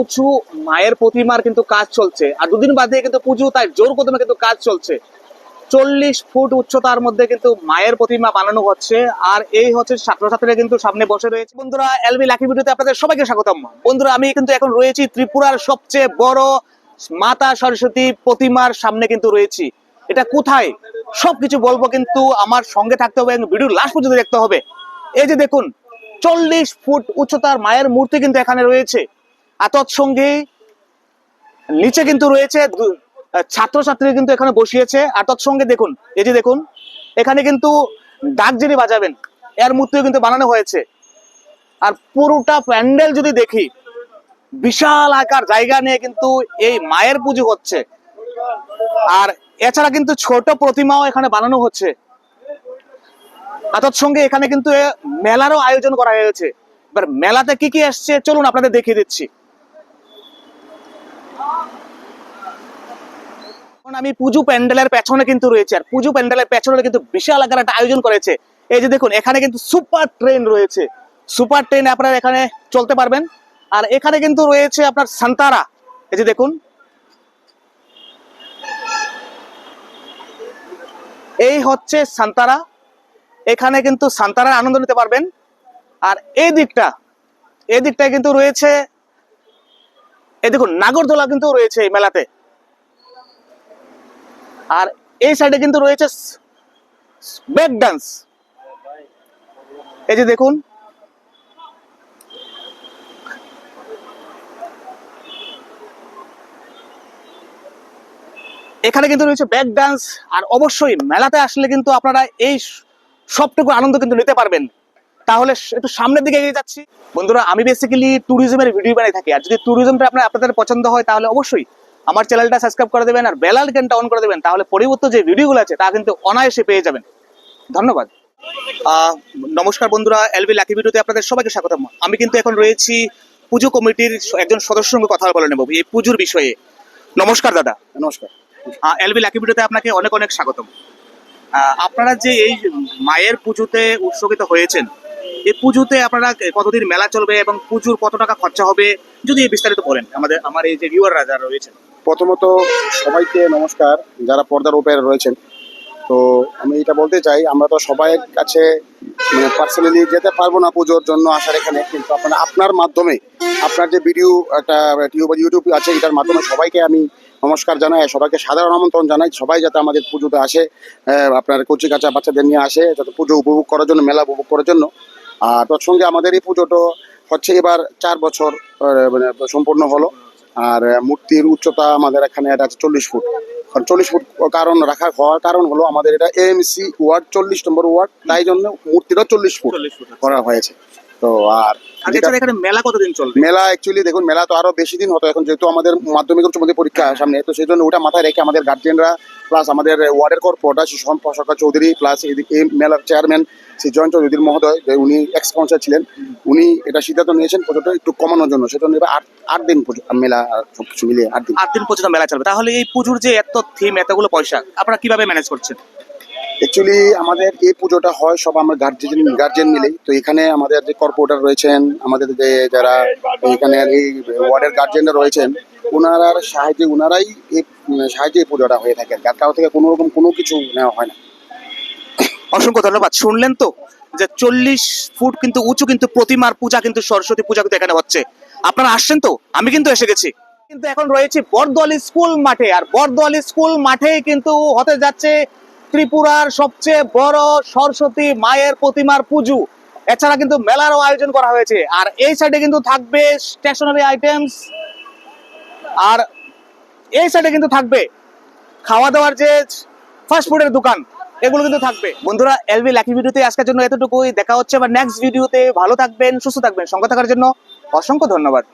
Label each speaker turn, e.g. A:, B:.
A: উঁচু, মায়ের প্রতিমার কিন্তু কাজ চলছে। আর দুদিন বাদে কিন্তু পুজো, তাই জোর কদমে কিন্তু কাজ চলছে। চল্লিশ ফুট উচ্চতার মধ্যে কিন্তু মায়ের প্রতিমা বানানো হচ্ছে। আর এই হচ্ছে ছাত্রছাত্রীরা কিন্তু সামনে বসে রয়েছে। বন্ধুরা, এলবি লাকি ভিডিওতে আপনাদের সবাইকে স্বাগতম। বন্ধুরা, আমি কিন্তু এখন রয়েছি ত্রিপুরার সবচেয়ে বড় মাতা সরস্বতী প্রতিমার সামনে কিন্তু রয়েছি। এটা কোথায়? সবকিছু বলব কিন্তু আমার সঙ্গে থাকতে হবে এবং ভিডিও লাস্ট পর্যন্ত দেখতে হবে। এই যে দেখুন, চল্লিশ ফুট উচ্চতার মায়ের মূর্তি কিন্তু এখানে রয়েছে। আর নিচে কিন্তু রয়েছে ছাত্রছাত্রী কিন্তু এখানে বসিয়েছে। আর তৎসঙ্গে দেখুন, এই যে দেখুন, এখানে কিন্তু ডাক যিনি বাজাবেন। এর মূর্তিও কিন্তু বানানো হয়েছে। আর পুরোটা প্যান্ডেল যদি দেখি, বিশাল আকার, জায়গা নিয়ে কিন্তু এই মায়ের পুজো হচ্ছে। আর এছাড়া কিন্তু ছোট প্রতিমাও এখানে বানানো হচ্ছে। আর তৎসঙ্গে এখানে কিন্তু মেলারও আয়োজন করা হয়েছে। এবার মেলাতে কি কি আসছে চলুন আপনাদের দেখিয়ে দিচ্ছি। এখন আমি পুজো প্যান্ডেলের পেছনে কিন্তু রয়েছে আর পুজো প্যান্ডেলের পেছনে কিন্তু বিশাল আকার একটা আয়োজন করেছে। এই যে দেখুন, এখানে কিন্তু সুপার ট্রেন রয়েছে। সুপার ট্রেন আপনারা এখানে চলতে পারবেন। আর এখানে কিন্তু রয়েছে আপনার সান্তারা। এই যে দেখুন। এই হচ্ছে সান্তারা। এখানে কিন্তু সান্তারার আনন্দ নিতে পারবেন। আর এই দিকটা, এই দিকটায় কিন্তু রয়েছে, এই দেখুন, নাগরদোলা কিন্তু রয়েছে এই মেলাতে। আর এই সাইডে কিন্তু রয়েছে ব্যাক ডান্স এই যে দেখুন। এখানে কিন্তু রয়েছে ব্যাক ডান্স আর অবশ্যই মেলাতে আসলে কিন্তু আপনারা এই সবটুকু আনন্দ কিন্তু নিতে পারবেন। তাহলে একটু সামনের দিকে এগিয়ে যাচ্ছি। বন্ধুরা, আমি বেসিক্যালি ট্যুরিজমের ভিডিও বানাই থাকি। আর যদি ট্যুরিজমটা আপনার, আপনাদের পছন্দ হয়, তাহলে অবশ্যই আমার চ্যানেলটা সাবস্ক্রাইব করে দেবেন আর বেল আইকনটা অন করে দেবেন তাহলে পরিবর্তিত যে ভিডিওগুলো আছে তা কিন্তু অনায়াসে পেয়ে যাবেন। ধন্যবাদ। নমস্কার বন্ধুরা এলবি লাকি ভিডিওতে আপনাদের সবাইকে স্বাগতম। আমি কিন্তু এখন রয়েছি পুজো কমিটির একজন সদস্যের সঙ্গে কথা বলে নেব এই পুজোর বিষয়ে। নমস্কার দাদা।
B: নমস্কার।
A: এলবি লাকি ভিডিওতে আপনাকে অনেক অনেক স্বাগতম। আপনারা যে এই মায়ের পুজোতে উৎসর্গিত হয়েছেন এই পুজোতে আপনারা কতদিন মেলা চলবে এবং পুজোর কত টাকা খরচা হবে যদি বিস্তারিত বলেন। আমাদের আমার এই যে ভিউয়াররা যারা রয়েছেন।
B: প্রথমত সবাইকে নমস্কার, যারা পর্দার উপরে রয়েছেন। তো আমি এটা বলতে চাই, আমরা তো সবাই কাছে মানে পার্সোনালি যেতে পারব না পুজোর জন্য আসার এখানে, কিন্তু আপনার আপনার মাধ্যমে, আপনার যে ভিডিও একটা টিউব ইউটিউব আছে, এটার মাধ্যমে সবাইকে আমি নমস্কার জানাই সবাইকে সাধারণ আমন্ত্রণ জানাই, সবাই যাতে আমাদের পুজোতে আসে আপনার কচি কাঁচা বাচ্চাদের নিয়ে আসে, যাতে পুজো উপভোগ করার জন্য, মেলা উপভোগ করার জন্য। আর তার সঙ্গে আমাদের এই পুজোটা হচ্ছে এবার চার বছর মানে সম্পূর্ণ হলো। আর মূর্তির উচ্চতা আমাদের এখানে এটা আছে চল্লিশ ফুট। কারণ চল্লিশ ফুট কারণ রাখা হওয়ার কারণ হলো আমাদের এটা এএমসি ওয়ার্ড চল্লিশ নম্বর ওয়ার্ড তাই জন্য মূর্তিটা চল্লিশ ফুট
A: চল্লিশ ফুট
B: করা হয়েছে। তো আর
A: এছাড়া এখানে মেলা কতদিন চলবে?
B: মেলা অ্যাকচুয়ালি দেখুন মেলা তো আরও বেশি দিন হতো। এখন যেহেতু আমাদের মাধ্যমিক উচ্চ মাধ্যমিক পরীক্ষা সামনে তো সেই জন্য ওটা মাথায় রেখে আমাদের গার্জেনরা প্লাস আমাদের ওয়ার্ডের কর্পোরেটর শ্রী সরকার চৌধুরী প্লাস এই মেলার চেয়ারম্যান শ্রী জয়ন্ত মহোদয় উনি এক্স কাউন্সিলর ছিলেন উনি এটা সিদ্ধান্ত নিয়েছেন পুজোটা একটু কমানোর জন্য। সেজন্য এবার আট আট দিন মেলা সব কিছু মিলিয়ে আট দিন।
A: আট দিন পর্যন্ত মেলা চলবে। তাহলে এই পুজোর যে এত থিম এতগুলো পয়সা আপনারা কীভাবে ম্যানেজ করছেন?
B: অ্যাকচুয়ালি আমাদের এই পুজোটা হয়, সব আমরা গার্জেন গার্জেন মিলেই। তো এখানে আমাদের যে কর্পোরেটর রয়েছেন, আমাদের যে যারা এখানে এই ওয়ার্ডের গার্জেনরা রয়েছেন ওনারার সাহায্যে ওনারাই এই সাহায্যে এই পুজোটা হয়ে থাকে আর কারও থেকে কোনো রকম কোনো কিছু নেওয়া হয় না।
A: অসংখ্য ধন্যবাদ। শুনলেন তো যে চল্লিশ ফুট কিন্তু উঁচু কিন্তু প্রতিমার পূজা কিন্তু সরস্বতী পূজা কিন্তু এখানে হচ্ছে। আপনারা আসছেন তো? আমি কিন্তু এসে গেছি। কিন্তু এখন রয়েছে বরদোয়ালি স্কুল মাঠে। আর বরদোয়ালি স্কুল মাঠে কিন্তু হতে যাচ্ছে ত্রিপুরার সবচেয়ে বড় সরস্বতী মায়ের প্রতিমার পুজো। এছাড়া কিন্তু মেলারও আয়োজন করা হয়েছে। আর এই সাইডে কিন্তু থাকবে স্টেশনারি আইটেমস আর এই সাইডে কিন্তু থাকবে খাওয়া দাওয়ার যে ফাস্ট ফুডের দোকান, এগুলো কিন্তু থাকবে। বন্ধুরা এলবি লাকি ভিডিওতে আজকের জন্য এতটুকুই। দেখা হচ্ছে আবার নেক্সট ভিডিওতে ভালো থাকবেন, সুস্থ থাকবেন। সঙ্গে থাকার জন্য অসংখ্য ধন্যবাদ।